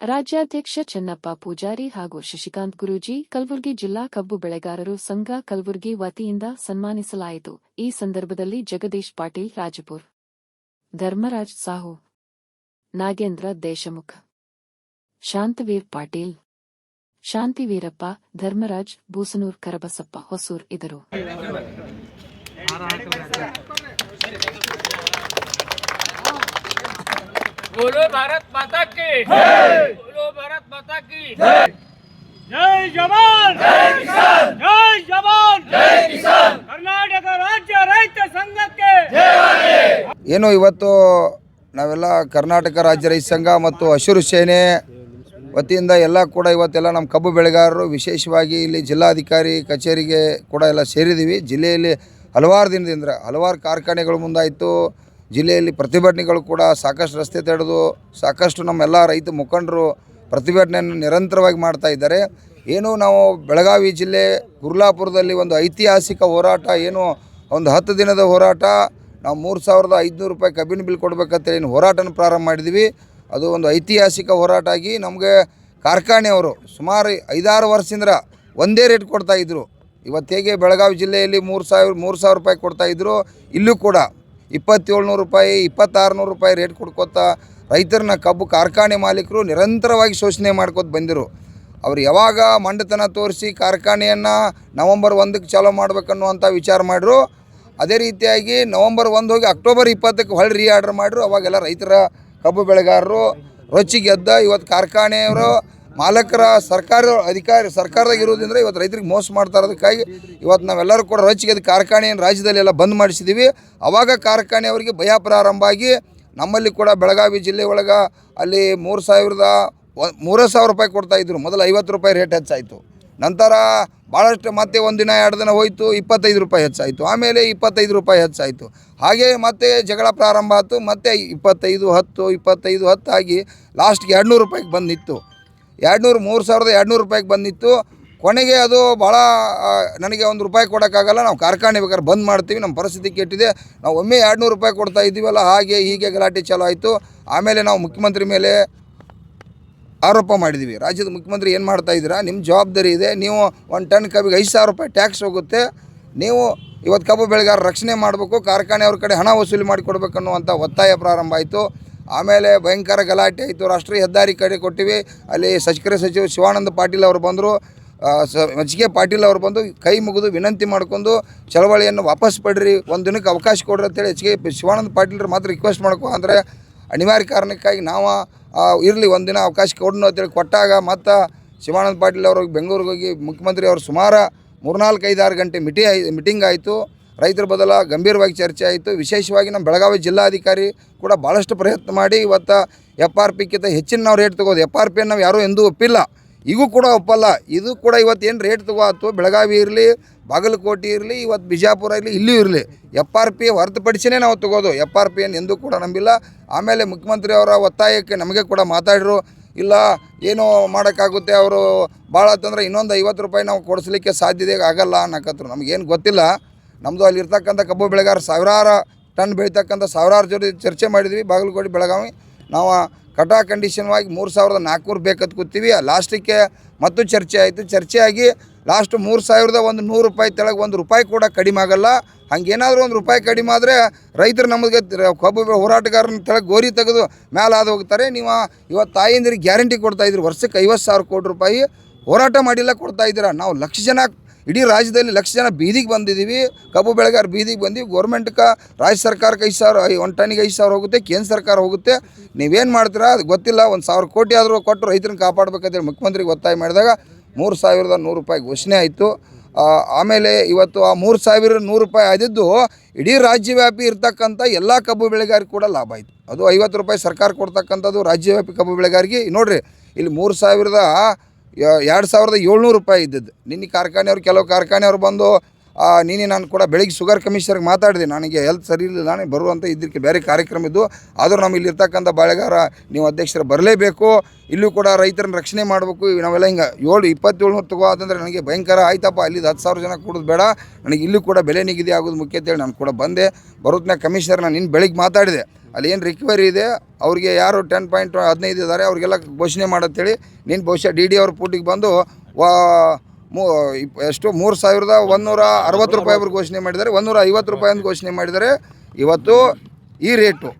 ರಾಜ್ಯಾಧ್ಯಕ್ಷ ಚೆನ್ನಪ್ಪ ಪೂಜಾರಿ ಹಾಗೂ ಶಶಿಕಾಂತ್ ಗುರೂಜಿ ಕಲಬುರಗಿ ಜಿಲ್ಲಾ ಕಬ್ಬು ಬೆಳೆಗಾರರು ಸಂಘ ಕಲಬುರಗಿ ವತಿಯಿಂದ ಸನ್ಮಾನಿಸಲಾಯಿತು. ಈ ಸಂದರ್ಭದಲ್ಲಿ ಜಗದೀಶ್ ಪಾಟೀಲ್, ರಾಜಪುರ್ ಧರ್ಮರಾಜ್ ಸಾಹು, ನಾಗೇಂದ್ರ ದೇಶಮುಖ, ಶಾಂತವೀರ್ ಪಾಟೀಲ್, ಶಾಂತಿವೀರಪ್ಪ, ಧರ್ಮರಾಜ್, ಬೂಸನೂರ್ ಕರಬಸಪ್ಪ ಹೊಸೂರ್ ಇದರು बोलो भारत माता की बोलो भारत माता की ಜೈ ಜವಾನ್ ಜೈ ಕಿಸಾನ್ ಜೈ ಜವಾನ್ ಜೈ ಕಿಸಾನ್ ಕರ್ನಾಟಕ ರಾಜ್ಯ ರೈತ ಸಂಘಕ್ಕೆ ಏನು ಇವತ್ತು ನಾವೆಲ್ಲ ಕರ್ನಾಟಕ ರಾಜ್ಯ ರೈತ ಸಂಘ ಮತ್ತು ಹಸಿರು ಸೇನೆ ವತಿಯಿಂದ ಎಲ್ಲ ಕೂಡ ಇವತ್ತೆಲ್ಲ ನಮ್ಮ ಕಬ್ಬು ಬೆಳೆಗಾರರು ವಿಶೇಷವಾಗಿ ಇಲ್ಲಿ ಜಿಲ್ಲಾಧಿಕಾರಿ ಕಚೇರಿಗೆ ಕೂಡ ಎಲ್ಲ ಸೇರಿದ್ದೀವಿ ಜಿಲ್ಲೆಯಲ್ಲಿ ಹಲವಾರು ದಿನದಿಂದ ಹಲವಾರು ಕಾರ್ಖಾನೆಗಳು ಮುಂದಾಯಿತು ಜಿಲ್ಲೆಯಲ್ಲಿ ಪ್ರತಿಭಟನೆಗಳು ಕೂಡ ಸಾಕಷ್ಟು ರಸ್ತೆ ತಡೆದು ಸಾಕಷ್ಟು ನಮ್ಮೆಲ್ಲ ರೈತ ಮುಖಂಡರು ಪ್ರತಿಭಟನೆಯನ್ನು ನಿರಂತರವಾಗಿ ಮಾಡ್ತಾ ಇದ್ದಾರೆ. ಏನು ನಾವು ಬೆಳಗಾವಿ ಜಿಲ್ಲೆ ಗುರ್ಲಾಪುರದಲ್ಲಿ ಒಂದು ಐತಿಹಾಸಿಕ ಹೋರಾಟ, ಏನು ಒಂದು ಹತ್ತು ದಿನದ ಹೋರಾಟ, ನಾವು ಮೂರು ಸಾವಿರದ ಐದುನೂರು ರೂಪಾಯಿ ಕಬ್ಬಿನ ಬಿಲ್ ಕೊಡಬೇಕಂತೇಳಿ ಏನು ಹೋರಾಟನ ಪ್ರಾರಂಭ ಮಾಡಿದ್ವಿ. ಅದು ಒಂದು ಐತಿಹಾಸಿಕ ಹೋರಾಟ ಆಗಿ ನಮಗೆ ಕಾರ್ಖಾನೆಯವರು ಸುಮಾರು ಐದಾರು ವರ್ಷದಿಂದ ಒಂದೇ ರೇಟ್ ಕೊಡ್ತಾಯಿದ್ರು ಇವತ್ತು ಹೇಗೆ ಬೆಳಗಾವಿ ಜಿಲ್ಲೆಯಲ್ಲಿ ಮೂರು ಸಾವಿರ ಮೂರು ಸಾವಿರ ರೂಪಾಯಿ ಕೊಡ್ತಾಯಿದ್ರು ಇಲ್ಲೂ ಕೂಡ ಇಪ್ಪತ್ತೇಳ್ನೂರು ರೂಪಾಯಿ, ಇಪ್ಪತ್ತಾರುನೂರು ರೂಪಾಯಿ ರೇಟ್ ಕೊಡ್ಕೋತಾ ರೈತರನ್ನ ಕಬ್ಬು ಕಾರ್ಖಾನೆ ಮಾಲೀಕರು ನಿರಂತರವಾಗಿ ಶೋಷಣೆ ಮಾಡ್ಕೊತ ಬಂದಿರು. ಅವ್ರು ಯಾವಾಗ ಮಂಡತನ ತೋರಿಸಿ ಕಾರ್ಖಾನೆಯನ್ನು ನವಂಬರ್ ಒಂದಕ್ಕೆ ಚಾಲೂ ಮಾಡ್ಬೇಕನ್ನುವಂಥ ವಿಚಾರ ಮಾಡಿರು. ಅದೇ ರೀತಿಯಾಗಿ ನವಂಬರ್ ಒಂದು ಹೋಗಿ ಅಕ್ಟೋಬರ್ ಇಪ್ಪತ್ತಕ್ಕೆ ಹೊಳ್ಳಿ ರೀ ಆರ್ಡ್ರ್ ಮಾಡಿರು. ಅವಾಗೆಲ್ಲ ರೈತರ ಕಬ್ಬು ಬೆಳೆಗಾರರು ರೊಚ್ಚಿಗೆದ್ದ ಇವತ್ತು ಕಾರ್ಖಾನೆಯವರು ಮಾಲಕರ ಸರ್ಕಾರ ಅಧಿಕಾರಿ ಸರ್ಕಾರದಾಗ ಇರೋದ್ರಿಂದ ಇವತ್ತು ರೈತರಿಗೆ ಮೋಸ ಮಾಡ್ತಾ ಇರೋದಕ್ಕಾಗಿ ಇವತ್ತು ನಾವೆಲ್ಲರೂ ಕೂಡ ರೊಚ್ಚಿಗೆದ್ದು ಕಾರ್ಖಾನೆಯನ್ನು ರಾಜ್ಯದಲ್ಲಿ ಎಲ್ಲ ಬಂದ್ ಮಾಡಿಸಿದ್ದೀವಿ ಅವಾಗ ಕಾರ್ಖಾನೆಯವರಿಗೆ ಭಯ ಪ್ರಾರಂಭ ಆಗಿ ನಮ್ಮಲ್ಲಿ ಕೂಡ ಬೆಳಗಾವಿ ಜಿಲ್ಲೆ ಒಳಗೆ ಅಲ್ಲಿ ಮೂರು ಸಾವಿರದ ಮೂರು ಸಾವಿರ ರೂಪಾಯಿ ಕೊಡ್ತಾಯಿದ್ರು ಮೊದಲು ಐವತ್ತು ರೂಪಾಯಿ ರೇಟ್ ಹೆಚ್ಚಾಯಿತು. ನಂತರ ಭಾಳಷ್ಟು ಮತ್ತೆ ಒಂದು ದಿನ, ಎರಡು ದಿನ ಹೋಯಿತು, ಇಪ್ಪತ್ತೈದು ರೂಪಾಯಿ ಹೆಚ್ಚಾಯಿತು. ಆಮೇಲೆ ಇಪ್ಪತ್ತೈದು ರೂಪಾಯಿ ಹೆಚ್ಚಾಯಿತು. ಹಾಗೆ ಮತ್ತೆ ಜಗಳ ಪ್ರಾರಂಭ ಆಯಿತು ಮತ್ತೆ ಇಪ್ಪತ್ತೈದು ಹತ್ತು ಇಪ್ಪತ್ತೈದು ಹತ್ತು ಆಗಿ ಲಾಸ್ಟ್ಗೆ ಎರಡುನೂರು ರೂಪಾಯಿಗೆ ಬಂದಿತ್ತು. ಎರಡುನೂರು, ಮೂರು ಸಾವಿರದ ಎರಡುನೂರು ರೂಪಾಯಿಗೆ ಬಂದಿತ್ತು. ಕೊನೆಗೆ ಅದು ಭಾಳ ನನಗೆ ಒಂದು ರೂಪಾಯಿ ಕೊಡೋಕ್ಕಾಗಲ್ಲ. ನಾವು ಕಾರ್ಖಾನೆ ಬೇಕಾದ್ರೆ ಬಂದ್ ಮಾಡ್ತೀವಿ. ನಮ್ಮ ಪರಿಸ್ಥಿತಿ ಕೆಟ್ಟಿದೆ. ನಾವು ಒಮ್ಮೆ ಎರಡುನೂರು ರೂಪಾಯಿ ಕೊಡ್ತಾ ಇದ್ದೀವಲ್ಲ, ಹಾಗೆ ಹೀಗೆ ಗಲಾಟೆ ಚಾಲು ಆಯಿತು. ಆಮೇಲೆ ನಾವು ಮುಖ್ಯಮಂತ್ರಿ ಮೇಲೆ ಆರೋಪ ಮಾಡಿದ್ದೀವಿ. ರಾಜ್ಯದ ಮುಖ್ಯಮಂತ್ರಿ ಏನು ಮಾಡ್ತಾ ಇದ್ದೀರಾ? ನಿಮ್ಮ ಜವಾಬ್ದಾರಿ ಇದೆ. ನೀವು ಒಂದು ಟನ್ ಕಬ್ಬಿಗೆ ಐದು ಸಾವಿರ ರೂಪಾಯಿ ಟ್ಯಾಕ್ಸ್ ಹೋಗುತ್ತೆ. ನೀವು ಇವತ್ತು ಕಬ್ಬು ಬೆಳೆಗಾರ ರಕ್ಷಣೆ ಮಾಡಬೇಕು. ಕಾರ್ಖಾನೆ ಅವ್ರ ಕಡೆ ಹಣ ವಸೂಲಿ ಮಾಡಿ ಕೊಡಬೇಕನ್ನುವಂಥ ಒತ್ತಾಯ ಪ್ರಾರಂಭ ಆಯಿತು. ಆಮೇಲೆ ಭಯಂಕರ ಗಲಾಟೆ ಆಯಿತು. ರಾಷ್ಟ್ರೀಯ ಹೆದ್ದಾರಿ ಕಡೆ ಕೊಟ್ಟಿವಿ. ಅಲ್ಲಿ ಸಚಿವರ ಸಚಿವ ಶಿವಾನಂದ ಪಾಟೀಲ್ ಅವರು ಬಂದರು. ಎಚ್ ಕೆ ಪಾಟೀಲ್ ಅವರು ಬಂದು ಕೈ ಮುಗಿದು ವಿನಂತಿ ಮಾಡ್ಕೊಂಡು ಚಳವಳಿಯನ್ನು ವಾಪಸ್ ಪಡ್ರಿ, ಒಂದು ದಿನಕ್ಕೆ ಅವಕಾಶ ಕೊಡ್ರಿ ಅಂತೇಳಿ ಎಚ್ ಶಿವಾನಂದ ಪಾಟೀಲ್ರು ಮಾತ್ರ ರಿಕ್ವೆಸ್ಟ್ ಮಾಡ್ಕೊ, ಅಂದರೆ ಅನಿವಾರ್ಯ ಕಾರಣಕ್ಕಾಗಿ ನಾವು ಇರಲಿ, ಒಂದು ದಿನ ಅವಕಾಶ ಕೊಡೋಣ ಅಂತೇಳಿ ಕೊಟ್ಟಾಗ ಮತ್ತು ಶಿವಾನಂದ ಪಾಟೀಲ್ ಅವರು ಬೆಂಗಳೂರಿಗೆ ಹೋಗಿ ಮುಖ್ಯಮಂತ್ರಿ ಅವರು ಸುಮಾರು ಮೂರ್ನಾಲ್ಕು ಐದಾರು ಗಂಟೆ ಮಿಟಿ ಮೀಟಿಂಗ್ ಆಯಿತು. ರೈತರ ಬದಲ ಗಂಭೀರವಾಗಿ ಚರ್ಚೆ ಆಯಿತು. ವಿಶೇಷವಾಗಿ ನಮ್ಮ ಬೆಳಗಾವಿ ಜಿಲ್ಲಾಧಿಕಾರಿ ಕೂಡ ಭಾಳಷ್ಟು ಪ್ರಯತ್ನ ಮಾಡಿ ಇವತ್ತು ಎಫ್ ಆರ್ ಪಿಕ್ಕಿಂತ ಹೆಚ್ಚಿನ ನಾವು ರೇಟ್ ತೊಗೋದು. ಎಫ್ ಆರ್ ಪಿಯನ್ನು ನಾವು ಯಾರೂ ಎಂದೂ ಒಪ್ಪಿಲ್ಲ. ಈಗೂ ಕೂಡ ಒಪ್ಪಲ್ಲ. ಇದು ಕೂಡ ಇವತ್ತು ಏನು ರೇಟ್ ತಗೋತು? ಬೆಳಗಾವಿ ಇರಲಿ, ಬಾಗಲಕೋಟೆ ಇರಲಿ, ಇವತ್ತು ಬಿಜಾಪುರ ಇರಲಿ ಇಲ್ಲೂ ಇರಲಿ. ಎಫ್ ಆರ್ ಪಿ ಹೊರತುಪಡಿಸಿನೇ ನಾವು ತಗೋದು. ಎಫ್ ಆರ್ ಪಿಯನ್ನು ಎಂದೂ ಕೂಡ ನಂಬಿಲ್ಲ. ಆಮೇಲೆ ಮುಖ್ಯಮಂತ್ರಿ ಅವರ ಒತ್ತಾಯಕ್ಕೆ ನಮಗೆ ಕೂಡ ಮಾತಾಡಿರು ಇಲ್ಲ, ಏನು ಮಾಡೋಕ್ಕಾಗುತ್ತೆ ಅವರು. ಭಾಳ ಅಂತಂದ್ರೆ ಇನ್ನೊಂದು ಐವತ್ತು ರೂಪಾಯಿ ನಾವು ಕೊಡಿಸ್ಲಿಕ್ಕೆ ಸಾಧ್ಯತೆ ಆಗಲ್ಲ ಅನ್ನಕತ್ರು. ನಮಗೇನು ಗೊತ್ತಿಲ್ಲ. ನಮ್ಮದು ಅಲ್ಲಿರ್ತಕ್ಕಂಥ ಕಬ್ಬು ಬೆಳೆಗಾರ ಸಾವಿರಾರು ಟನ್ ಬೆಳೀತಕ್ಕಂಥ ಸಾವಿರಾರು ಜೊತೆ ಚರ್ಚೆ ಮಾಡಿದ್ವಿ, ಬಾಗಲಕೋಟೆ ಬೆಳಗಾವಿ. ನಾವು ಕಟಾ ಕಂಡೀಷನ್ವಾಗಿ ಮೂರು ಸಾವಿರದ ನಾಲ್ಕುನೂರು ಬೇಕಂತ ಕೂತೀವಿ. ಲಾಸ್ಟಿಗೆ ಮತ್ತು ಚರ್ಚೆ ಆಯಿತು. ಚರ್ಚೆ ಆಗಿ ಲಾಸ್ಟ್ ಮೂರು ಸಾವಿರದ ಒಂದು ನೂರು ರೂಪಾಯಿ ತೆಳಗೆ ಒಂದು ರೂಪಾಯಿ ಕೂಡ ಕಡಿಮೆ ಆಗಲ್ಲ. ಹಂಗೇನಾದರೂ ಒಂದು ರೂಪಾಯಿ ಕಡಿಮೆ ಆದರೆ ರೈತರು ನಮಗೆ ಕಬ್ಬು ಹೋರಾಟಗಾರನ ತೆಳಗೆ ಗೋರಿ ತೆಗೆದು ಮೇಲೆ ಆದ ಹೋಗ್ತಾರೆ. ನೀವು ಇವತ್ತು ತಾಯಿಂದಿರಿಗೆ ಗ್ಯಾರಂಟಿ ಕೊಡ್ತಾಯಿದ್ರಿ ವರ್ಷಕ್ಕೆ ಐವತ್ತು ಸಾವಿರ ಕೋಟಿ ರೂಪಾಯಿ ಹೋರಾಟ ಮಾಡಿಲ್ಲ ಕೊಡ್ತಾ ಇದ್ದೀರಾ. ನಾವು ಲಕ್ಷ ಜನ ಇಡೀ ರಾಜ್ಯದಲ್ಲಿ ಲಕ್ಷ ಜನ ಬೀದಿಗೆ ಬಂದಿದ್ದೀವಿ. ಕಬ್ಬು ಬೆಳೆಗಾರ ಬೀದಿಗೆ ಬಂದೀವಿ. ಗೌರ್ಮೆಂಟ್ಗೆ ರಾಜ್ಯ ಸರ್ಕಾರಕ್ಕೆ ಐದು ಸಾವಿರ ಒಂದು ಟನ್ನಿಗೆ ಐದು ಸಾವಿರ ಹೋಗುತ್ತೆ, ಕೇಂದ್ರ ಸರ್ಕಾರ ಹೋಗುತ್ತೆ. ನೀವೇನು ಮಾಡ್ತೀರಾ? ಅದು ಗೊತ್ತಿಲ್ಲ, ಒಂದು ಸಾವಿರ ಕೋಟಿ ಆದರೂ ಕೊಟ್ಟು ರೈತರನ್ನ ಕಾಪಾಡಬೇಕಂತೇಳಿ ಮುಖ್ಯಮಂತ್ರಿಗೆ ಒತ್ತಾಯ ಮಾಡಿದಾಗ ಮೂರು ಸಾವಿರದ ನೂರು ರೂಪಾಯಿ ಘೋಷಣೆ ಆಯಿತು. ಆಮೇಲೆ ಇವತ್ತು ಆ ಮೂರು ಸಾವಿರ ನೂರು ರೂಪಾಯಿ ಆದಿದ್ದು ಇಡೀ ರಾಜ್ಯವ್ಯಾಪಿ ಇರ್ತಕ್ಕಂಥ ಎಲ್ಲ ಕಬ್ಬು ಬೆಳೆಗಾರಿಗೆ ಕೂಡ ಲಾಭ ಆಯಿತು. ಅದು ಐವತ್ತು ರೂಪಾಯಿ ಸರ್ಕಾರ ಕೊಡ್ತಕ್ಕಂಥದ್ದು ರಾಜ್ಯವ್ಯಾಪಿ ಕಬ್ಬು ಬೆಳೆಗಾರಿಗೆ ನೋಡಿರಿ, ಇಲ್ಲಿ ಮೂರು ಸಾವಿರದ ಎರಡು ಸಾವಿರದ ಏಳ್ನೂರು ರೂಪಾಯಿ ಇದ್ದದ್ದು. ನಿನ್ನೆ ಕಾರ್ಖಾನೆಯವರು, ಕೆಲವು ಕಾರ್ಖಾನೆಯವ್ರು ಬಂದು ನೀನೆ ನಾನು ಕೂಡ ಬೆಳಿಗ್ಗೆ ಶುಗರ್ ಕಮಿಷನರ್ಗೆ ಮಾತಾಡಿದೆ. ನನಗೆ ಹೆಲ್ತ್ ಸರಿ ಇಲ್ಲ ನಾನು ಬರುವಂಥ ಇದಕ್ಕೆ ಬೇರೆ ಕಾರ್ಯಕ್ರಮ ಇದ್ದು, ಆದರೂ ನಮ್ಮ ಇಲ್ಲಿರ್ತಕ್ಕಂಥ ಬಾಳೆಗಾರ, ನೀವು ಅಧ್ಯಕ್ಷರು ಬರಲೇಬೇಕು. ಇಲ್ಲೂ ಕೂಡ ರೈತರನ್ನ ರಕ್ಷಣೆ ಮಾಡಬೇಕು. ನಾವೆಲ್ಲ ಹಿಂಗೆ ಏಳು, ಇಪ್ಪತ್ತೇಳ್ನೂರು ತಗೋ ಅಂತಂದರೆ ನನಗೆ ಭಯಂಕರ ಆಯ್ತಪ್ಪ. ಅಲ್ಲಿ ಹತ್ತು ಸಾವಿರ ಜನ ಕೊಡೋದು ಬೇಡ. ನನಗೆ ಇಲ್ಲೂ ಕೂಡ ಬೆಲೆ ನಿಗದಿ ಆಗೋದು ಮುಖ್ಯ ಅಂತೇಳಿ ನಾನು ಕೂಡ ಬಂದೆ. ಬರೋತ್ನಾಗ ಕಮಿಷನರ್ ನಾನು ನಿನ್ನ ಬೆಳಿಗ್ಗೆ ಮಾತಾಡಿದೆ. ಅಲ್ಲಿ ಏನು ರಿಕವರಿ ಇದೆ ಅವ್ರಿಗೆ ಯಾರು ಟೆನ್ ಪಾಯಿಂಟ್ ಹದಿನೈದು ಇದ್ದಾರೆ ಅವ್ರಿಗೆಲ್ಲ ಘೋಷಣೆ ಮಾಡತ್ತೇಳಿ. ನೀನು ಬಹುಶಃ ಡಿ ಡಿ ಅವ್ರ ಪೂಟಿಗೆ ಬಂದು ವಾ ಮೂ ಎಷ್ಟು ಮೂರು ಸಾವಿರದ ಒಂದೂರ ಅರವತ್ತು ರೂಪಾಯಿ ಅವ್ರು ಘೋಷಣೆ ಮಾಡಿದ್ದಾರೆ ಒಂದೂರ ಐವತ್ತು ರೂಪಾಯಿ ಅಂತ ಘೋಷಣೆ ಮಾಡಿದ್ದಾರೆ. ಇವತ್ತು ಈ ರೇಟು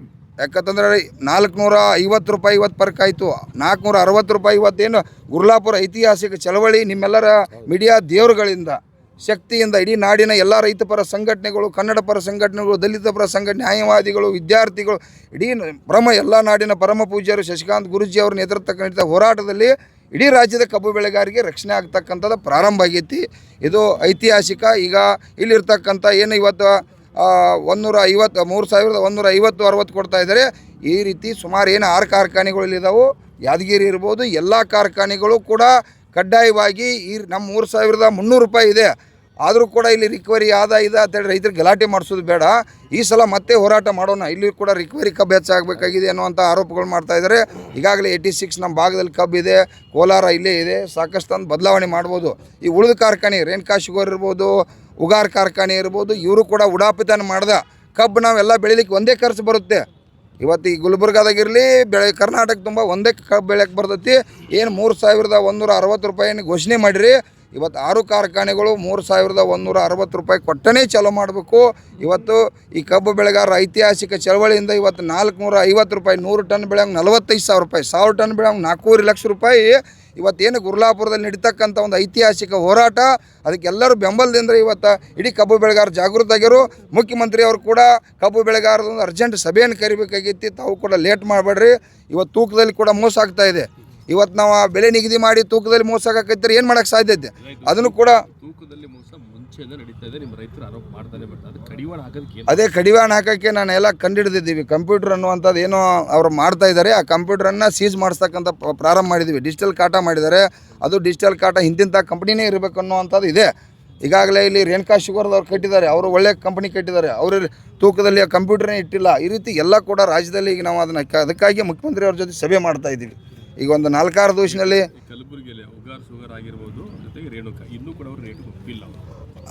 ಯಾಕಂತಂದ್ರೆ ನಾಲ್ಕುನೂರ ಐವತ್ತು ರೂಪಾಯಿ ಇವತ್ತು ಪರ್ಕ್ ಆಯಿತು. ನಾಲ್ಕುನೂರ ಅರವತ್ತು ರೂಪಾಯಿ ಇವತ್ತೇನು ಗುರ್ಲಾಪುರ ಐತಿಹಾಸಿಕ ಚಳವಳಿ ನಿಮ್ಮೆಲ್ಲರ ಮೀಡಿಯಾ ದೇವರುಗಳಿಂದ. ಶಕ್ತಿಯಿಂದ ಇಡೀ ನಾಡಿನ ಎಲ್ಲ ರೈತ ಪರ ಸಂಘಟನೆಗಳು, ಕನ್ನಡ ಪರ ಸಂಘಟನೆಗಳು, ದಲಿತ ಪರ ಸಂಘಟನೆ ನ್ಯಾಯವಾದಿಗಳು, ವಿದ್ಯಾರ್ಥಿಗಳು, ಇಡೀ ಪರಮ ಎಲ್ಲ ನಾಡಿನ ಪರಮ ಪೂಜ್ಯರು ಶಶಿಕಾಂತ್ ಗುರುಜಿ ಅವರ ನೇತೃತ್ವ ಹೋರಾಟದಲ್ಲಿ ಇಡೀ ರಾಜ್ಯದ ಕಬ್ಬು ಬೆಳೆಗಾರಿಗೆ ರಕ್ಷಣೆ ಆಗ್ತಕ್ಕಂಥದ್ದು ಪ್ರಾರಂಭ ಆಗೈತಿ. ಇದು ಐತಿಹಾಸಿಕ. ಈಗ ಇಲ್ಲಿರ್ತಕ್ಕಂಥ ಏನು ಇವತ್ತು ಒಂದೂರ ಐವತ್ತು ಮೂರು ಸಾವಿರದ ಒಂದೂರ ಐವತ್ತು ಅರವತ್ತು ಕೊಡ್ತಾ ಇದ್ದಾರೆ. ಈ ರೀತಿ ಸುಮಾರು ಏನು ಆರು ಕಾರ್ಖಾನೆಗಳು ಯಾದಗಿರಿ ಇರ್ಬೋದು, ಎಲ್ಲ ಕಾರ್ಖಾನೆಗಳು ಕೂಡ ಕಡ್ಡಾಯವಾಗಿ ಈ ನಮ್ಮ ಮೂರು ಸಾವಿರದ ಮುನ್ನೂರು ರೂಪಾಯಿ ಇದೆ. ಆದರೂ ಕೂಡ ಇಲ್ಲಿ ರಿಕವರಿ ಆದ ಇದೆ ಅಂತೇಳಿ ರೈತರಿಗೆ ಗಲಾಟೆ ಮಾಡಿಸೋದು ಬೇಡ. ಈ ಸಲ ಮತ್ತೆ ಹೋರಾಟ ಮಾಡೋಣ. ಇಲ್ಲಿ ಕೂಡ ರಿಕ್ವರಿ ಕಬ್ಬು ಹೆಚ್ಚಾಗಬೇಕಾಗಿದೆ ಅನ್ನುವಂಥ ಆರೋಪಗಳು ಮಾಡ್ತಾ ಇದ್ದಾರೆ. ಈಗಾಗಲೇ ಏಯ್ಟಿ ಸಿಕ್ಸ್ ನಮ್ಮ ಭಾಗದಲ್ಲಿ ಕಬ್ಬು ಇದೆ. ಕೋಲಾರ ಇಲ್ಲೇ ಇದೆ. ಸಾಕಷ್ಟು ತಂದು ಬದಲಾವಣೆ ಮಾಡ್ಬೋದು. ಈ ಉಳಿದ ಕಾರ್ಖಾನೆ ರೇಣುಕಾ ಶುಗರ್ ಇರ್ಬೋದು, ಉಗಾರ್ ಕಾರ್ಖಾನೆ ಇರ್ಬೋದು, ಇವರು ಕೂಡ ಉಡಾಪಿತನ ಮಾಡ್ದೆ ಕಬ್ಬು ನಾವೆಲ್ಲ ಬೆಳಿಲಿಕ್ಕೆ ಒಂದೇ ಖರ್ಚು ಬರುತ್ತೆ. ಇವತ್ತು ಈ ಗುಲ್ಬರ್ಗಾದಾಗಿರಲಿ ಬೆಳೆ ಕರ್ನಾಟಕ ತುಂಬ ಒಂದೇ ಬೆಳೆಯಕ್ಕೆ ಬರ್ತೈತಿ. ಏನು ಮೂರು ಸಾವಿರದ ಒಂದೂರ ಅರವತ್ತು ರೂಪಾಯಿನ ಘೋಷಣೆ ಮಾಡಿರಿ. ಇವತ್ತು ಆರು ಕಾರ್ಖಾನೆಗಳು ಮೂರು ಸಾವಿರದ ಒಂದೂರ ಅರವತ್ತು ರೂಪಾಯಿ ಕೊಟ್ಟನೇ ಚಾಲೂ ಮಾಡಬೇಕು. ಇವತ್ತು ಈ ಕಬ್ಬು ಬೆಳೆಗಾರರ ಐತಿಹಾಸಿಕ ಚಳವಳಿಯಿಂದ ಇವತ್ತು ನಾಲ್ಕುನೂರ ಐವತ್ತು ರೂಪಾಯಿ ನೂರು ಟನ್ ಬೆಳೆಯಂಗೆ ನಲವತ್ತೈದು ಸಾವಿರ ರೂಪಾಯಿ, ಸಾವಿರ ಟನ್ ಬೆಳೆಯಂಗೆ ನಾಲ್ಕೂವರೆ ಲಕ್ಷ ರೂಪಾಯಿ. ಇವತ್ತೇನು ಗುರ್ಲಾಪುರದಲ್ಲಿ ನಡೀತಕ್ಕಂಥ ಒಂದು ಐತಿಹಾಸಿಕ ಹೋರಾಟ, ಅದಕ್ಕೆಲ್ಲರೂ ಬೆಂಬಲದಿಂದ ಇವತ್ತು ಇಡೀ ಕಬ್ಬು ಬೆಳೆಗಾರ ಜಾಗೃತಾಗಿರು ಮುಖ್ಯಮಂತ್ರಿ ಅವರು ಕೂಡ ಕಬ್ಬು ಬೆಳೆಗಾರದೊಂದು ಅರ್ಜೆಂಟ್ ಸಭೆಯನ್ನು ಕರಿಬೇಕಾಗಿತ್ತು, ತಾವು ಕೂಡ ಲೇಟ್ ಮಾಡಬೇಡ್ರಿ. ಇವತ್ತು ತೂಕದಲ್ಲಿ ಕೂಡ ಮೋಸ ಆಗ್ತಾ ಇದೆ. ಇವತ್ತು ನಾವು ಆ ಬೆಲೆ ನಿಗದಿ ಮಾಡಿ ತೂಕದಲ್ಲಿ ಮೋಸ ಹಾಕಿದ್ರೆ ಏನು ಮಾಡೋಕ್ಕೆ ಸಾಧ್ಯತೆ ಅದನ್ನು ಕೂಡ ತೂಕದಲ್ಲಿ ಮೋಸ ಮುಂಚೆಯಿಂದ ನಡೀತಾ ಇದೆ. ನಿಮ್ಮ ರೈತರು ಆರೋಪ ಮಾಡ್ತಾನೆ ಬರ್ತಾರೆ ಅದು ಕಡಿವಾಣ ಹಾಕೋದಕ್ಕೆ ಅದೇ ಕಡಿವಾಣ ಹಾಕೋಕ್ಕೆ ನಾನು ಎಲ್ಲ ಕಂಡುಹಿಡಿದಿದ್ದೀವಿ ಕಂಪ್ಯೂಟರ್ ಅನ್ನುವಂಥದ್ದು ಏನೋ ಅವ್ರು ಮಾಡ್ತಾ ಇದ್ದಾರೆ. ಆ ಕಂಪ್ಯೂಟರನ್ನು ಸೀಸ್ ಮಾಡಿಸ್ತಕ್ಕಂಥ ಪ್ರಾರಂಭ ಮಾಡಿದ್ದೀವಿ. ಡಿಜಿಟಲ್ ಕಾಟ ಮಾಡಿದ್ದಾರೆ. ಅದು ಡಿಜಿಟಲ್ ಕಾಟ ಹಿಂದಿಂಥ ಕಂಪ್ನಿನೇ ಇರಬೇಕು ಅನ್ನುವಂಥದ್ದು ಇದೆ. ಈಗಾಗಲೇ ಇಲ್ಲಿ ರೇಣುಕಾ ಶುಗರ್ದವ್ರು ಕಟ್ಟಿದ್ದಾರೆ. ಅವರು ಒಳ್ಳೆ ಕಂಪನಿ ಕಟ್ಟಿದ್ದಾರೆ. ಅವರು ತೂಕದಲ್ಲಿ ಆ ಕಂಪ್ಯೂಟರ್ನೇ ಇಟ್ಟಿಲ್ಲ. ಈ ರೀತಿ ಎಲ್ಲ ಕೂಡ ರಾಜ್ಯದಲ್ಲಿ ಈಗ ನಾವು ಅದನ್ನು ಅದಕ್ಕಾಗಿ ಮುಖ್ಯಮಂತ್ರಿ ಅವ್ರ ಜೊತೆ ಸಭೆ ಮಾಡ್ತಾ ಇದ್ದೀವಿ. ಈಗ ಒಂದು ನಾಲ್ಕಾರು ದಿವಸದಲ್ಲಿ ಕಲಬುರಗಿಯಲ್ಲಿ ಉಗಾರ್ ಸುಗರ್ ಆಗಿರ್ಬೋದು ಜೊತೆಗೆ ರೇಣುಕಾ. ಇನ್ನೂ ಕೂಡ ಅವ್ರು ರೇಟ್ ಒಪ್ಪಿಲ್ಲ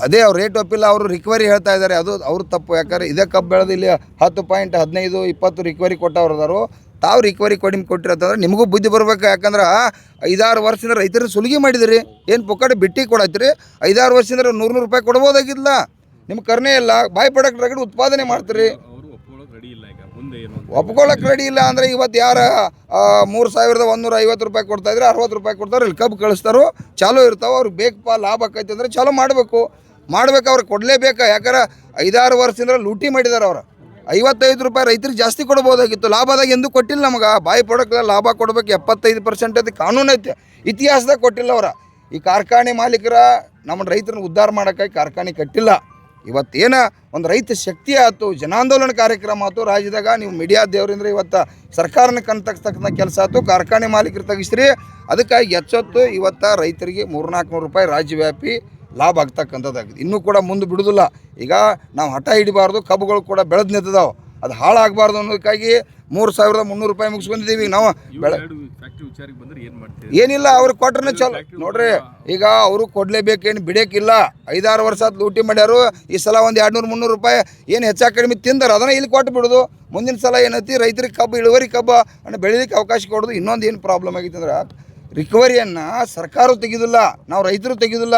ಅದೇ ಅವ್ರು ರೇಟ್ ಒಪ್ಪಿಲ್ಲ ಅವರು ರಿಕ್ವರಿ ಹೇಳ್ತಾ ಇದ್ದಾರೆ. ಅದು ಅವ್ರ ತಪ್ಪು. ಯಾಕಂದ್ರೆ ಇದೇ ಕಬ್ಬು ಬೆಳೆದು ಇಲ್ಲಿ ಹತ್ತು ಪಾಯಿಂಟ್ ಹದಿನೈದು ಇಪ್ಪತ್ತು ರಿಕ್ವರಿ ಕೊಟ್ಟವ್ರು ಅದಾರು ತಾವು ರಿಕ್ವರಿ ಕೊಡಿ ಕೊಟ್ಟಿರತ್ತಂದ್ರೆ ನಿಮಗೂ ಬುದ್ಧಿ ಬರ್ಬೇಕು. ಯಾಕಂದ್ರೆ ಐದಾರು ವರ್ಷದಿಂದ ರೈತರು ಸುಲಿಗೆ ಮಾಡಿದಿರಿ. ಏನು ಪುಕ್ಕಡೆ ಬಿಟ್ಟಿ ಕೊಡತ್ತೀರಿ? ಐದಾರು ವರ್ಷದಿಂದ ನೂರು ನೂರು ರೂಪಾಯಿ ಕೊಡ್ಬೋದಾಗಿಲ್ಲ ನಿಮ್ಮ ಕರ್ನೇ ಇಲ್ಲ. ಬಾಯ್ ಪ್ರಾಡಕ್ಟ್ ರಗಡ್ ಉತ್ಪಾದನೆ ಮಾಡ್ತೀರಿ. ಒಪ್ಕೊಳ್ಳೋಕೆ ರೆಡಿ ಇಲ್ಲ ಅಂದ್ರೆ ಇವತ್ತು ಯಾರ ಮೂರು ಸಾವಿರದ ಒಂದೂರ ಐವತ್ತು ರೂಪಾಯಿ ಕೊಡ್ತಾ ಇದ್ರೆ ಅರವತ್ತು ರೂಪಾಯಿ ಕೊಡ್ತಾರೆ. ಇಲ್ಲಿ ಕಬ್ಬು ಕಳಿಸ್ತಾರೋ, ಚಾಲೂ ಇರ್ತಾವೆ, ಅವ್ರಿಗೆ ಬೇಕಪ್ಪ, ಲಾಭ ಆಕೈತೆ ಅಂದ್ರೆ ಚಾಲೂ ಮಾಡಬೇಕು. ಮಾಡ್ಬೇಕು ಅವ್ರಿಗೆ ಕೊಡಲೇಬೇಕು. ಯಾಕಂದ್ರೆ ಐದಾರು ವರ್ಷದಿಂದ ಲೂಟಿ ಮಾಡಿದಾರೆ ಅವ್ರು. ಐವತ್ತೈದು ರೂಪಾಯಿ ರೈತರಿಗೆ ಜಾಸ್ತಿ ಕೊಡ್ಬೋದಾಗಿತ್ತು. ಲಾಭದಾಗ ಎಂದೂ ಕೊಟ್ಟಿಲ್ಲ ನಮಗೆ. ಬಾಯಿ ಪ್ರಾಡಕ್ಟ್ ಲಾಭ ಕೊಡ್ಬೇಕು. ಎಪ್ಪತ್ತೈದು ಪರ್ಸೆಂಟ್ ಅದು ಕಾನೂನು ಐತೆ. ಇತಿಹಾಸದಾಗ ಕೊಟ್ಟಿಲ್ಲ ಅವ್ರ. ಈ ಕಾರ್ಖಾನೆ ಮಾಲೀಕರ ನಮ್ಮ ರೈತರನ್ನ ಉದ್ಧಾರ ಮಾಡೋಕ್ಕಾಗಿ ಕಾರ್ಖಾನೆ ಕಟ್ಟಿಲ್ಲ. ಇವತ್ತೇನ ಒಂದು ರೈತ ಶಕ್ತಿ ಆಯ್ತು ಜನಾಂದೋಲನ ಕಾರ್ಯಕ್ರಮ ಆಯ್ತು ರಾಜ್ಯದಾಗ ನೀವು ಮೀಡಿಯಾ ದೇವರಿಂದ ಇವತ್ತು ಸರ್ಕಾರನ ಕಣ್ತಕ್ಕಂಥ ಕೆಲಸ ಆಯ್ತು ಕಾರ್ಖಾನೆ ಮಾಲೀಕರು ತೆಗಿಸ್ರಿ. ಅದಕ್ಕಾಗಿ ಎಚ್ಚೊತ್ತು ಇವತ್ತು ರೈತರಿಗೆ ಮೂರ್ನಾಲ್ಕು ನೂರು ರೂಪಾಯಿ ರಾಜ್ಯವ್ಯಾಪಿ ಲಾಭ ಆಗ್ತಕ್ಕಂಥದ್ದಾಗಿದೆ. ಇನ್ನೂ ಕೂಡ ಮುಂದೆ ಬಿಡೋದಿಲ್ಲ. ಈಗ ನಾವು ಹಠ ಹಿಡಿಬಾರ್ದು, ಕಬ್ಬುಗಳು ಕೂಡ ಬೆಳೆದು ನಿಂತಿದ್ದಾವೆ ಅದು ಹಾಳಾಗಬಾರ್ದು ಅನ್ನೋದಕ್ಕಾಗಿ ಮೂರು ಸಾವಿರದ ಮುನ್ನೂರು ರೂಪಾಯಿ ಮುಗಿಸ್ಕೊಂಡಿದ್ದೀವಿ. ನಾವು ಬೆಳೆ ಏನಿಲ್ಲ ಅವ್ರಿಗೆ ಕೊಟ್ರೆ ಚಲೋ. ನೋಡ್ರಿ ಈಗ ಅವರು ಕೊಡಲೇಬೇಕೇನು ಬಿಡೋಕ್ಕಿಲ್ಲ ಐದಾರು ವರ್ಷ ಅದು ಲೂಟಿ ಮಾಡ್ಯಾರು. ಈ ಸಲ ಒಂದು ಎರಡು ನೂರು ಮುನ್ನೂರು ರೂಪಾಯಿ ಏನು ಹೆಚ್ಚಾಗಿ ಕಡಿಮೆ ತಿಂದಾರ ಅದನ್ನ ಇಲ್ಲಿ ಕೊಟ್ಟು ಬಿಡೋದು. ಮುಂದಿನ ಸಲ ಏನೈತಿ ರೈತರಿಗೆ ಕಬ್ಬು ಇಳುವರಿ ಕಬ್ಬು ಅನ್ನ ಬೆಳೀಲಿಕ್ಕೆ ಅವಕಾಶ ಕೊಡೋದು. ಇನ್ನೊಂದು ಏನು ಪ್ರಾಬ್ಲಮ್ ಆಗಿತ್ತು ಅಂದ್ರೆ ರಿಕವರಿಯನ್ನು ಸರ್ಕಾರ ತೆಗೆದಿಲ್ಲ. ನಾವು ರೈತರು ತೆಗೆದಿಲ್ಲ.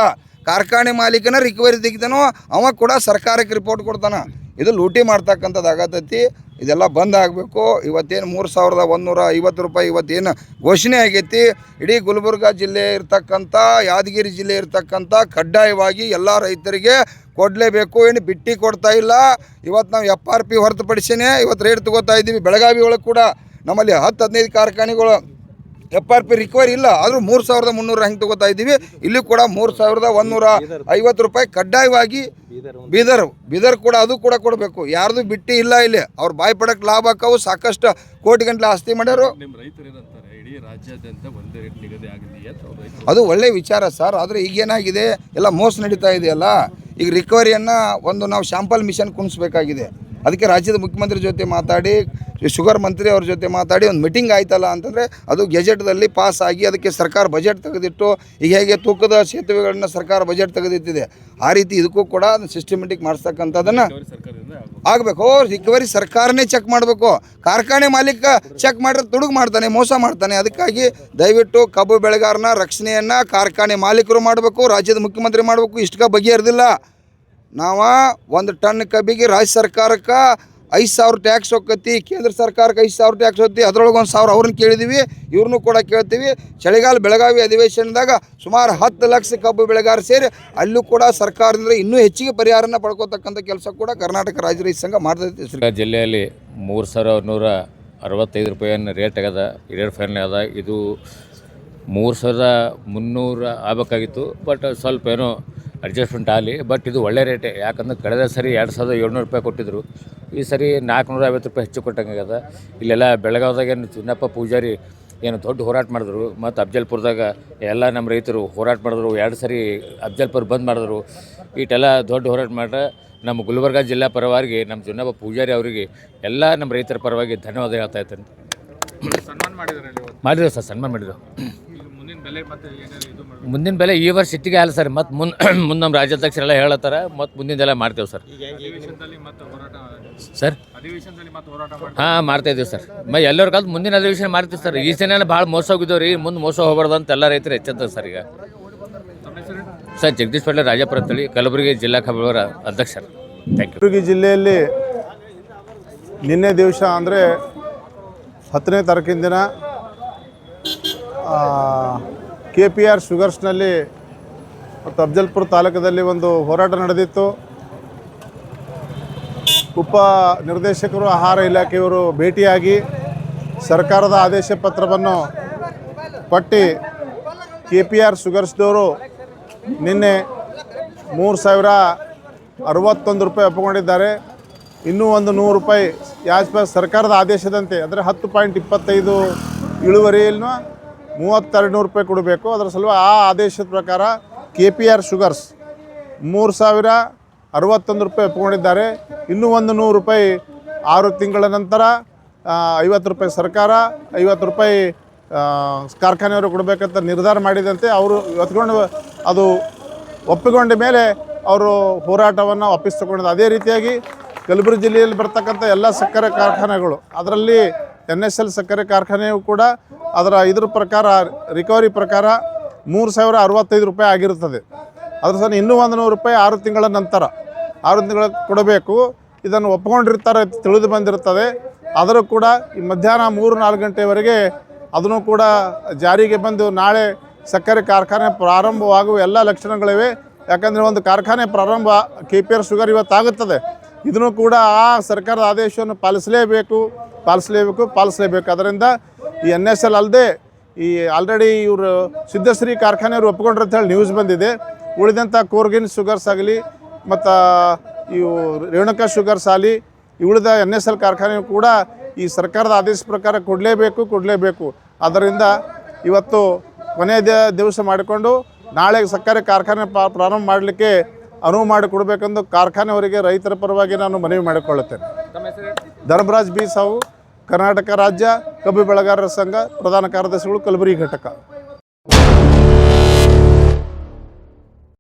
ಕಾರ್ಖಾನೆ ಮಾಲೀಕನ ರಿಕವರಿ ತೆಗಿತಾನೋ ಅವ ಕೂಡ ಸರ್ಕಾರಕ್ಕೆ ರಿಪೋರ್ಟ್ ಕೊಡ್ತಾನ. ಇದು ಲೂಟಿ ಮಾಡ್ತಕ್ಕಂಥದ್ದು ಆಗತ್ತೈತಿ ಇದೆಲ್ಲ ಬಂದ್ ಆಗಬೇಕು. ಇವತ್ತೇನು ಮೂರು ಸಾವಿರದ ಒಂದೂರ ಐವತ್ತು ರೂಪಾಯಿ ಇವತ್ತೇನು ಘೋಷಣೆ ಆಗೈತಿ. ಇಡೀ ಗುಲ್ಬರ್ಗ ಜಿಲ್ಲೆ ಇರ್ತಕ್ಕಂಥ, ಯಾದಗಿರಿ ಜಿಲ್ಲೆ ಇರ್ತಕ್ಕಂಥ ಕಡ್ಡಾಯವಾಗಿ ಎಲ್ಲ ರೈತರಿಗೆ ಕೊಡಲೇಬೇಕು. ಏನು ಬಿಟ್ಟು ಕೊಡ್ತಾ ಇಲ್ಲ. ಇವತ್ತು ನಾವು ಎಫ್ ಆರ್ ಪಿ ಹೊರತುಪಡಿಸಿನೇ ಇವತ್ತು ರೇಟ್ ತಗೋತಾ ಇದ್ದೀವಿ ಬೆಳಗಾವಿ ಒಳಗೆ ಕೂಡ ನಮ್ಮಲ್ಲಿ ಹತ್ತು ಹದಿನೈದು ಕಾರ್ಖಾನೆಗಳು ಎಫ್ ಆರ್ ಪಿ ರಿಕವರಿ ಇಲ್ಲ. ಆದರೂ ಮೂರು ಸಾವಿರದ ಮುನ್ನೂರು ಹೆಂಗೆ ತಗೋತಾ ಇದ್ದೀವಿ? ಇಲ್ಲಿ ಕೂಡ ಮೂರು ಸಾವಿರದ ಒಂದೂರ ಐವತ್ತು ರೂಪಾಯಿ ಕಡ್ಡಾಯವಾಗಿ ಬೀದರ್. ಬೀದರ್ ಕೂಡ ಅದು ಕೂಡ ಕೊಡಬೇಕು. ಯಾರ್ದು ಬಿಟ್ಟು ಇಲ್ಲ ಇಲ್ಲಿ. ಅವ್ರು ಬಾಯ್ ಪಡಕ್ಕೆ ಲಾಭ ಹಾಕವು. ಸಾಕಷ್ಟು ಕೋಟಿ ಗಂಟಲೆ ಆಸ್ತಿ ಮಾಡ್ಯಾರು. ಅದು ಒಳ್ಳೆ ವಿಚಾರ ಸರ್. ಆದರೆ ಈಗೇನಾಗಿದೆ ಎಲ್ಲ ಮೋಸ ನಡೀತಾ ಇದೆಯಲ್ಲ? ಈಗ ರಿಕವರಿಯನ್ನು ಒಂದು ನಾವು ಶಾಂಪಲ್ ಮಿಷನ್ ಕುಣಿಸ್ಬೇಕಾಗಿದೆ. ಅದಕ್ಕೆ ರಾಜ್ಯದ ಮುಖ್ಯಮಂತ್ರಿ ಜೊತೆ ಮಾತಾಡಿ ಶುಗರ್ ಮಂತ್ರಿ ಅವ್ರ ಜೊತೆ ಮಾತಾಡಿ, ಒಂದು ಮೀಟಿಂಗ್ ಆಯ್ತಲ್ಲ ಅಂತಂದರೆ ಅದು ಗೆಜೆಟ್ದಲ್ಲಿ ಪಾಸ್ ಆಗಿ ಅದಕ್ಕೆ ಸರ್ಕಾರ ಬಜೆಟ್ ತೆಗೆದಿಟ್ಟು ಈಗ ಹೇಗೆ ತೂಕದ ಸೇತುವೆಗಳನ್ನ ಸರ್ಕಾರ ಬಜೆಟ್ ತೆಗೆದಿಟ್ಟಿದೆ, ಆ ರೀತಿ ಇದಕ್ಕೂ ಕೂಡ ಸಿಸ್ಟಮೆಟಿಕ್ ಮಾಡಿಸ್ತಕ್ಕಂಥದ್ದನ್ನು. ಆಗಬೇಕು. ರಿಕವರಿ ಸರ್ಕಾರನೇ ಚೆಕ್ ಮಾಡಬೇಕು. ಕಾರ್ಖಾನೆ ಮಾಲೀಕ ಚೆಕ್ ಮಾಡಿದ್ರೆ ತುಡುಗು ಮಾಡ್ತಾನೆ, ಮೋಸ ಮಾಡ್ತಾನೆ. ಅದಕ್ಕಾಗಿ ದಯವಿಟ್ಟು ಕಬ್ಬು ಬೆಳೆಗಾರನ ರಕ್ಷಣೆಯನ್ನು ಕಾರ್ಖಾನೆ ಮಾಲೀಕರು ಮಾಡಬೇಕು, ರಾಜ್ಯದ ಮುಖ್ಯಮಂತ್ರಿ ಮಾಡಬೇಕು, ಇಷ್ಟಕ್ಕೆ ಬಗೆಹರಿದಿಲ್ಲ. ನಾವು ಒಂದು ಟನ್ ಕಬ್ಬಿಗೆ ರಾಜ್ಯ ಸರ್ಕಾರಕ್ಕೆ ಐದು ಸಾವಿರ ಟ್ಯಾಕ್ಸ್ ಹೋಗತಿ ಕೇಂದ್ರ ಸರ್ಕಾರಕ್ಕೆ ಐದು ಸಾವಿರ ಟ್ಯಾಕ್ಸ್ ಹೋಗ್ತಿ ಅದ್ರೊಳಗೆ ಒಂದು ಸಾವಿರ ಅವ್ರನ್ನ ಕೇಳಿದ್ದೀವಿ ಇವ್ರನ್ನೂ ಕೂಡ ಕೇಳ್ತೀವಿ. ಚಳಿಗಾಲ ಬೆಳಗಾವಿ ಅಧಿವೇಶನದಾಗ ಸುಮಾರು ಹತ್ತು ಲಕ್ಷ ಕಬ್ಬು ಬೆಳೆಗಾರ ಸೇರಿ ಅಲ್ಲೂ ಕೂಡ ಸರ್ಕಾರದಿಂದ ಇನ್ನೂ ಹೆಚ್ಚಿಗೆ ಪರಿಹಾರನ ಪಡ್ಕೋತಕ್ಕಂಥ ಕೆಲಸ ಕೂಡ ಕರ್ನಾಟಕ ರಾಜ್ಯ ರೈತ ಸಂಘ ಮಾಡ್ತೈತಿ ಜಿಲ್ಲೆಯಲ್ಲಿ ಮೂರು ಸಾವಿರ ನೂರ ಅರವತ್ತೈದು ರೂಪಾಯಿಯನ್ನು ರೇಟ್ ಆಗದ ಹಿರಿಯರ್ ಫೈನಲ್ ಅದ ಇದು ಮೂರು ಸಾವಿರದ ಮುನ್ನೂರ ಆಗಬೇಕಾಗಿತ್ತು ಬಟ್ ಸ್ವಲ್ಪ ಏನೋ ಅಡ್ಜಸ್ಟ್ಮೆಂಟ್ ಆಗಲಿ ಬಟ್ ಇದು ಒಳ್ಳೆ ರೇಟೇ ಯಾಕಂದ್ರೆ ಕಳೆದ ಸರಿ ಎರಡು ಸಾವಿರದ ಏಳ್ನೂರು ರೂಪಾಯಿ ಕೊಟ್ಟಿದ್ದರು ಈ ಸರಿ ನಾಲ್ಕುನೂರ ಐವತ್ತು ರೂಪಾಯಿ ಹೆಚ್ಚು ಕೊಟ್ಟಂಗಾಗದ ಇಲ್ಲೆಲ್ಲ ಬೆಳಗಾವ್ದಾಗ ಏನು ಚಿನ್ನಪ್ಪ ಪೂಜಾರಿ ಏನು ದೊಡ್ಡ ಹೋರಾಟ ಮಾಡಿದ್ರು ಮತ್ತು ಅಫ್ಜಲ್ಪುರದಾಗ ಎಲ್ಲ ನಮ್ಮ ರೈತರು ಹೋರಾಟ ಮಾಡಿದ್ರು ಎರಡು ಸರಿ ಅಫ್ಜಲ್ಪುರ ಬಂದ್ ಮಾಡಿದ್ರು. ಇಟ್ಟೆಲ್ಲ ದೊಡ್ಡ ಹೋರಾಟ ಮಾಡ್ರೆ ನಮ್ಮ ಗುಲ್ಬರ್ಗ ಜಿಲ್ಲಾ ಪರವಾಗಿ ನಮ್ಮ ಜುನ್ನಪ್ಪ ಪೂಜಾರಿ ಅವರಿಗೆ ಎಲ್ಲ ನಮ್ಮ ರೈತರ ಪರವಾಗಿ ಧನ್ಯವಾದ ಹೇಳ್ತಾ ಇದ್ದೇನೆ. ಸನ್ಮಾನ ಮಾಡಿದ್ರು ಮಾಡಿದ್ರು ಸರ್ ಸನ್ಮಾನ ಮಾಡಿದ್ರು. ಮುಂದಿನ ಬೆಲೆ ಮತ್ತೆ ಏನಾದ್ರು ಇದು ಮಾಡ್ಬೇಕು? ಮುಂದಿನ ಬೆಲೆ ಈ ವರ್ಷ ಇಟ್ಟಿಗೆ ಅಲ್ಲ ಸರ್. ಮತ್ತೆ ಮುಂದೆ ಮುಂದೆ ನಮ್ಮ ರಾಜ್ಯಾಧ್ಯಕ್ಷರೆಲ್ಲ ಹೇಳತ್ತಾರ ಮತ್ತು ಮುಂದಿನದೆಲ್ಲ ಮಾಡ್ತೇವೆ ಸರ್. ಅಧಿವೇಶನದಲ್ಲಿ ಮತ್ತೆ ಹೋರಾಟ ಸರ್? ಅಧಿವೇಶನದಲ್ಲಿ ಮತ್ತೆ ಹೋರಾಟ ಮಾಡಿ ಹಾಂ ಮಾಡ್ತಾ ಇದ್ದೀವಿ ಸರ್. ಮೈ ಎಲ್ಲರ ಕಾಲದ ಮುಂದಿನ ಅಧಿವೇಶನ ಮಾಡ್ತೀವಿ ಸರ್. ಈ ಸಲ ಭಾಳ ಮೋಸ ಹೋಗಿದ್ದೇವೆ ರೀ ಮುಂದೆ ಮೋಸ ಹೋಗ್ಬಾರ್ದು ಅಂತ ಎಲ್ಲ ರೈತರು ಎಚ್ಚೆತ್ತಾರೆ ಸರ್ ಈಗ. ಸರ್ ಜಗದೀಶ್ ಪಟ್ಲೆ ರಾಜಾಪುರ ತಳಿ ಕಲಬುರಗಿ ಜಿಲ್ಲಾ ಕಬಳವರ ಅಧ್ಯಕ್ಷರು. ಥ್ಯಾಂಕ್ ಯು ಕಲಬುರಗಿ ಜಿಲ್ಲೆಯಲ್ಲಿ ನಿನ್ನೆ ದಿವಸ ಅಂದರೆ ಹತ್ತನೇ ತಾರೀಕಿನ ದಿನ ಕೆ ಪಿ ಆರ್ ಶುಗರ್ಸ್ನಲ್ಲಿ ಮತ್ತು ಅಫ್ಜಲ್ಪುರ ತಾಲೂಕದಲ್ಲಿ ಒಂದು ಹೋರಾಟ ನಡೆದಿತ್ತು. ಉಪ ನಿರ್ದೇಶಕರು, ಆಹಾರ ಇಲಾಖೆಯವರು ಭೇಟಿಯಾಗಿ ಸರ್ಕಾರದ ಆದೇಶ ಪತ್ರವನ್ನು ಕೊಟ್ಟು ಕೆ ಪಿ ಆರ್ ಶುಗರ್ಸ್ದವರು ನಿನ್ನೆ ಮೂರು ಸಾವಿರ ಅರವತ್ತೊಂದು ರೂಪಾಯಿ ಒಪ್ಪಿಕೊಂಡಿದ್ದಾರೆ. ಇನ್ನೂ ಒಂದು ನೂರು ರೂಪಾಯಿ ಯಾಜ್ ಸರ್ಕಾರದ ಆದೇಶದಂತೆ, ಅಂದರೆ ಹತ್ತು ಪಾಯಿಂಟ್ ಇಪ್ಪತ್ತೈದು ಇಳುವರಿಯನ್ನು ಮೂವತ್ತೆರಡು ನೂರು ರೂಪಾಯಿ ಕೊಡಬೇಕು. ಅದರ ಸಲುವಾಗಿ ಆ ಆದೇಶದ ಪ್ರಕಾರ ಕೆ ಪಿ ಆರ್ ಶುಗರ್ಸ್ ಮೂರು ಸಾವಿರ ಅರವತ್ತೊಂದು ರೂಪಾಯಿ ಒಪ್ಪಿಕೊಂಡಿದ್ದಾರೆ. ಇನ್ನೂ ಒಂದು ನೂರು ರೂಪಾಯಿ ಆರು ತಿಂಗಳ ನಂತರ ಐವತ್ತು ರೂಪಾಯಿ ಸರ್ಕಾರ, ಐವತ್ತು ರೂಪಾಯಿ ಕಾರ್ಖಾನೆಯವರು ಕೊಡಬೇಕಂತ ನಿರ್ಧಾರ ಮಾಡಿದಂತೆ ಅವರು ಇವತ್ಕೊಂಡು ಅದು ಒಪ್ಪಿಕೊಂಡ ಮೇಲೆ ಅವರು ಹೋರಾಟವನ್ನು ವಾಪಸ್ ತಗೊಂಡಿದ್ದು ಅದೇ ರೀತಿಯಾಗಿ ಕಲಬುರಗಿ ಜಿಲ್ಲೆಯಲ್ಲಿ ಬರ್ತಕ್ಕಂಥ ಎಲ್ಲ ಸಕ್ಕರೆ ಕಾರ್ಖಾನೆಗಳು, ಅದರಲ್ಲಿ ಎನ್ ಎಸ್ ಎಲ್ ಸಕ್ಕರೆ ಕಾರ್ಖಾನೆಯು ಕೂಡ ಅದರ ಇದ್ರ ಪ್ರಕಾರ ರಿಕವರಿ ಪ್ರಕಾರ ಮೂರು ಸಾವಿರ ಅರವತ್ತೈದು ರೂಪಾಯಿ ಆಗಿರುತ್ತದೆ ಅದ್ರ ಸಹ ಇನ್ನೂ ಒಂದು ನೂರು ರೂಪಾಯಿ ಆರು ತಿಂಗಳ ನಂತರ, ಆರು ತಿಂಗಳ ಕೊಡಬೇಕು. ಇದನ್ನು ಒಪ್ಕೊಂಡಿರ್ತಾರೆ ತಿಳಿದು ಬಂದಿರುತ್ತದೆ. ಆದರೂ ಕೂಡ ಈ ಮಧ್ಯಾಹ್ನ ಮೂರು ನಾಲ್ಕು ಗಂಟೆವರೆಗೆ ಅದನ್ನು ಕೂಡ ಜಾರಿಗೆ ಬಂದು ನಾಳೆ ಸಕ್ಕರೆ ಕಾರ್ಖಾನೆ ಪ್ರಾರಂಭವಾಗುವ ಎಲ್ಲ ಲಕ್ಷಣಗಳಿವೆ. ಯಾಕಂದರೆ ಒಂದು ಕಾರ್ಖಾನೆ ಪ್ರಾರಂಭ ಕೆ ಪಿ ಆರ್ ಶುಗರ್ ಇವತ್ತಾಗುತ್ತದೆ. ಇದನ್ನು ಕೂಡ ಆ ಸರ್ಕಾರದ ಆದೇಶವನ್ನು ಪಾಲಿಸಲೇಬೇಕು. ಪಾಲಿಸಲೇಬೇಕು ಪಾಲಿಸಲೇಬೇಕು. ಅದರಿಂದ ಈ ಎನ್ ಎಸ್ ಎಲ್ ಅಲ್ಲದೆ ಈ ಆಲ್ರೆಡಿ ಇವರು ಸಿದ್ಧಶ್ರೀ ಕಾರ್ಖಾನೆಯವರು ಒಪ್ಕೊಂಡ್ರು ಅಂತ ಹೇಳಿ ನ್ಯೂಸ್ ಬಂದಿದೆ. ಉಳಿದಂಥ ಕೋರ್ಗಿನ್ ಶುಗರ್ಸ್ ಆಗಲಿ, ಮತ್ತು ಇವು ರೇಣುಕಾ ಶುಗರ್ಸ್ ಆಗಲಿ ಉಳಿದ ಎನ್ ಎಸ್ ಎಲ್ ಕಾರ್ಖಾನೆ ಕೂಡ ಈ ಸರ್ಕಾರದ ಆದೇಶ ಪ್ರಕಾರ ಕೊಡಲೇಬೇಕು ಕೊಡಲೇಬೇಕು. ಅದರಿಂದ ಇವತ್ತು ಕೊನೆಯ ದಿವಸ ಮಾಡಿಕೊಂಡು ನಾಳೆ ಸಕ್ಕರೆ ಕಾರ್ಖಾನೆ ಪ್ರಾರಂಭ ಮಾಡಲಿಕ್ಕೆ ಅನುವು ಮಾಡಿಕೊಡ್ಬೇಕೆಂದು ಕಾರ್ಖಾನೆಯವರಿಗೆ ರೈತರ ಪರವಾಗಿ ನಾನು ಮನವಿ ಮಾಡಿಕೊಳ್ಳುತ್ತೇನೆ. ಧರ್ಮರಾಜ್ ಬಿ ಸಾವು ಕರ್ನಾಟಕ ರಾಜ್ಯ ಕಬ್ಬು ಬೆಳೆಗಾರರ ಸಂಘ ಪ್ರಧಾನ ಕಾರ್ಯದರ್ಶಿಗಳು ಕಲಬುರಗಿ ಘಟಕ.